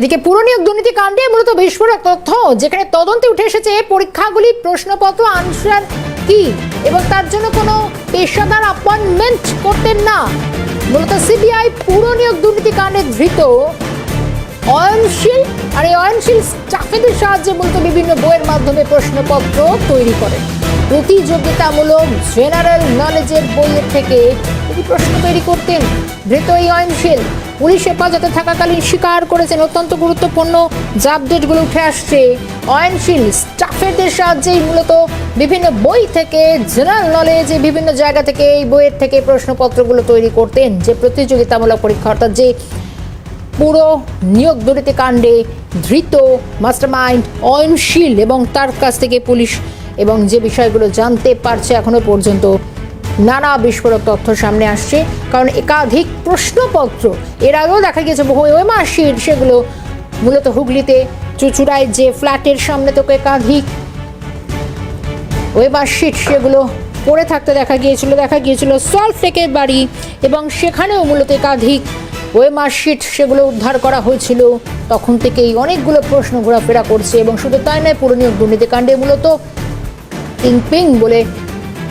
এদিকে পুরনিয়োগ দুর্নীতি কাণ্ডে মূলত বিস্ফোরক তথ্য, যেখানে তদন্তে উঠে এসেছে পরীক্ষাগুলি প্রশ্নপত্র আনসার কি, এবং তার জন্য কোনো পেশাদার অ্যাপয়েন্টমেন্ট করতেন না। মূলত সিবিআই পুরনিয়োগ দুর্নীতি কাণ্ডে ধৃত অয়নশীল, আর এই অয়নশীল চাকরিদের সাহায্যে মূলত বিভিন্ন বইয়ের মাধ্যমে প্রশ্নপত্র তৈরি করেন প্রতিযোগিতামূলক জেনারেল নলেজের বইয়ের থেকে প্রশ্ন তৈরি করতেন। ধৃত এই অয়নশীল পুলিশ হেফাজতে থাকাকালীন স্বীকার করেছেন অত্যন্ত গুরুত্বপূর্ণ যে আপডেটগুলো উঠে আসছে। অয়নশীল স্টাফেরদের সাহায্যেই মূলত বিভিন্ন বই থেকে, জেনারেল নলেজে বিভিন্ন জায়গা থেকে এই বইয়ের থেকে প্রশ্নপত্রগুলো তৈরি করতেন, যে প্রতিযোগিতামূলক পরীক্ষা, অর্থাৎ যে পুরো নিয়োগ দুর্নীতি কাণ্ডে ধৃত মাস্টারমাইন্ড অয়নশীল এবং তার কাছ থেকে পুলিশ এবং যে বিষয়গুলো জানতে পারছে এখনও পর্যন্ত নানা বিস্ফোরক তথ্য সামনে আসছে। কারণ একাধিক প্রশ্নপত্র এর আগেও দেখা গিয়েছে বহু মাসির সেগুলো মূলত হুগলিতে, চুচুড়ায় যে ফ্ল্যাটের সামনে তোকে একাধিক ওয়েবার শিট সেগুলো পড়ে থাকতে দেখা গিয়েছিল দেখা গিয়েছিল সল্ট লেকের বাড়ি এবং সেখানেও মূলত একাধিক ওয়েমার শিট সেগুলো উদ্ধার করা হয়েছিল। তখন থেকেই অনেকগুলো প্রশ্ন ঘোরাফেরা করছে এবং শুধু তাই নয়, পুরনীয় দুর্নীতিকাণ্ডে মূলত কিংপিং বলে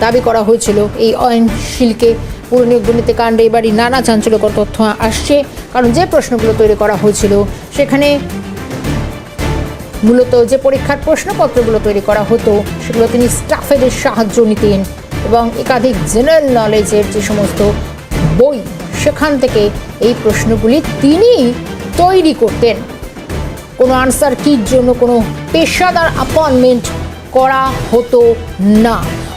দাবি করা হয়েছিল। এই অয়নশীলকে পুরনীয় দুর্নীতিকাণ্ডে এবারই নানা চাঞ্চল্যকর তথ্য আসছে। কারণ যে প্রশ্নগুলো তৈরি করা হয়েছিল, সেখানে মূলত যে পরীক্ষার প্রশ্নপত্রগুলো তৈরি করা হতো, সেগুলো তিনি স্টাফেদের সাহায্য নিতেন এবং একাধিক জেনারেল নলেজের যে সমস্ত বই, সেখান থেকে এই প্রশ্নগুলি তিনি তৈরি করতেন। কোনো আনসার কির জন্য কোনো পেশাদার অ্যাপয়েন্টমেন্ট করা হতো না।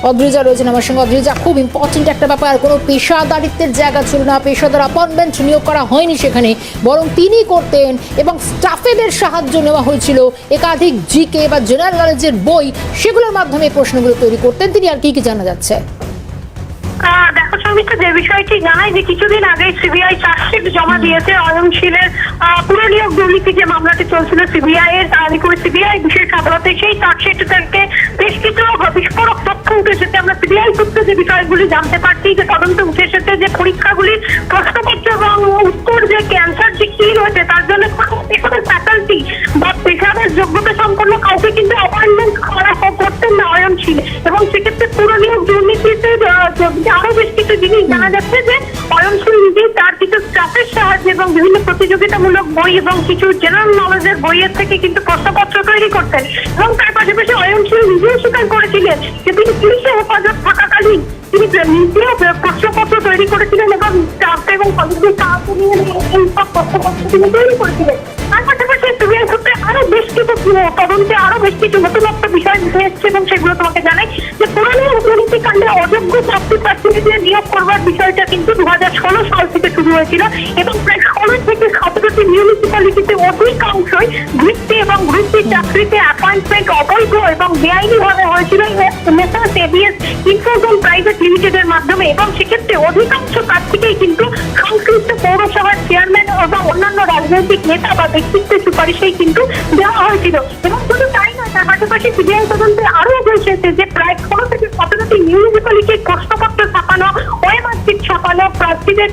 অদ্রিজা রয়েছেন আমার সঙ্গে। অদ্রিজা খুব ইম্পর্টেন্ট একটা ব্যাপার। কোনো পেশাদারিত্বের জায়গা ছিল না। পেশাদার অ্যাপয়েন্টমেন্ট নিয়োগ করা হয়নি সেখানে। বরং তিনি করতেন এবং স্টাফেদের সাহায্য নেওয়া হয়েছিল। একাধিক জিকে বা জেনারেল নলেজের বই সেগুলোর মাধ্যমে প্রশ্নগুলো তৈরি করতেন। তিনি আর কি কি জানা যাচ্ছে? দেখো সৌমিত্র, যে বিষয়টি জানাই যে কিছুদিন আগে সিবিআই চার্জশিট জমা দিয়েছে অয়নশীলের পুরনিয়োগ দুর্নীতি যে মামলাটি চলছিল সিবিআই এর আলিপুর সিবিআই বিশেষ আদালতে সেই চার্জশিট থেকে বেশ কিছু বিস্ফোরক তথ্য উঠে এসেছে আমরা সিবিআই সূত্রে যে বিষয়গুলি জানতে পারছি যে তদন্তে উঠে এসেছে যে পরীক্ষাগুলির প্রশ্নপত্র এবং উত্তর যে ক্যান্সার যে কি রয়েছে তার জন্য কোনো ফ্যাকাল্টি বা পেশাদার যোগ্যতা সম্পন্ন কাউকে কিন্তু অ্যাপয়েন্টমেন্ট করা করতেন না অয়নশীল এবং সেক্ষেত্রে পুরনিয়োগ দুর্নীতিতে আহ, আরও বেশ কিছু জিনিস জানা যাচ্ছে যে স্টাফের সাহায্যে এবং বিভিন্ন প্রতিযোগিতামূলক বই এবং কিছু জেনারেল নলেজের বইয়ের থেকে কিন্তু প্রশ্নপত্র তৈরি করতেন এবং তার পাশাপাশি অয়নশীল নিজেও স্বীকার করেছিলেন যে তিনি পুলিশের হেফাজত থাকাকালীন তিনি নিজেও প্রশ্নপত্র তৈরি করেছিলেন এবং স্টাফ এবং কলেজের নিয়ে এই সব প্রশ্নপত্র তিনি তৈরি করেছিলেন। তার পাশাপাশি সূত্রে আরও বেশ কিছু তদন্তে আরও বেশ কিছু নতুনত্ব বিষয় উঠে এসছে এবং সেগুলো তোমাকে জানাই যে পুরানো দুর্নীতি কাণ্ডে অযোগ্য চাকরি প্রার্থীদের নিয়োগ করবার বিষয়টা কিন্তু দু হাজার ষোলো হয়েছিল এবং প্রায় ষোলো থেকে সতেরোটি মিউনিসিপ্যালিটিতে অধিকাংশই বৃত্তি এবং বৃত্তির চাকরিতে অ্যাপয়েন্টমেন্ট অবৈধ এবং বেআইনি ভাবে হয়েছিল মেসার্স এবিএস ইনফোজোন প্রাইভেট লিমিটেডের মাধ্যমে এবং সেক্ষেত্রে অধিকাংশ প্রার্থীকেই কিন্তু সংশ্লিষ্ট পৌরসভার চেয়ারম্যান এবং অন্যান্য রাজনৈতিক নেতা বা ব্যক্তিত্বের সুপারিশেই কিন্তু দেওয়া হয়েছিল। এবং শুধু তাই নয়, তার পাশাপাশি সিবিআই তদন্তে আরও হয়েছে যে প্রায় ষোলো থেকে সতেরোটি মিউনিসিপ্যালিটির প্রশ্নপত্র ছাপানো ওয়েবসাইট ছাপানো, প্রার্থীদের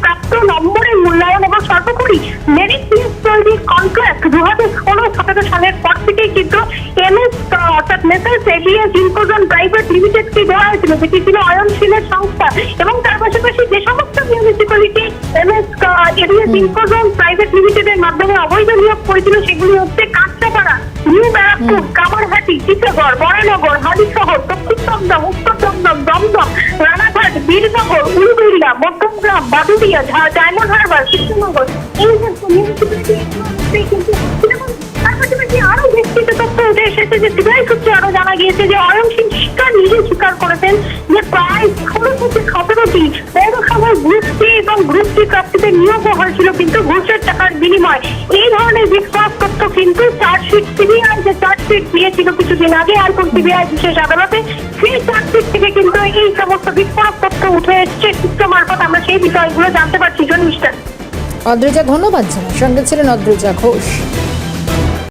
লিস্ট কন্ট্রাক্ট দু হাজার ষোলো সতেরো সালের পর থেকেই কিন্তু এমএস অর্থাৎ মেসার্স এবিএস ইনফোজন প্রাইভেট লিমিটেডকে দেওয়া হয়েছিল যেটি ছিল অয়নশীলের সংস্থা। এবং তার পাশাপাশি যে সমস্ত municipality MS ABS Infozon private লিমিটেডের মাধ্যমে অবৈধ নিয়োগ করেছিল সেগুলি হচ্ছে কাঁচরাপাড়া নিউ ব্যারাকপুর কামারহাটি চিত্রগড় বরানগর হালিশহর দক্ষিণ দমদম উত্তর দমদম দমদম রানাঘাট বীরনগর উলুবেড়িয়া মধ্যমগ্রাম বাদুড়িয়া ডায়মন্ড হারবার কৃষ্ণনগর এই যে মিউনিসিপ্যালিটি কিন্তু এবং তার গ্রুপ এবং গ্রুপ সি প্রাপ্তিতে নিয়োগ হয়েছিল, কিন্তু ঘুষের টাকার বিনিময়। এই ধরনের বিস্ফোরক তথ্য কিন্তু চার্জশিট সিবিআই, যে চার্জশিট দিয়েছিল কিছুদিন আগে আইপুর সিবিআই বিশেষ আদালতে, সেই চার্জশিট থেকে কিন্তু এই সমস্ত বিস্ফোরক তথ্য উঠে এসছে। মারফত আমরা সেই বিষয়গুলো জানতে অদ্রিজা ধন্যবাদ জানাই। সঙ্গে ছিলেন অদ্রজা ঘোষ।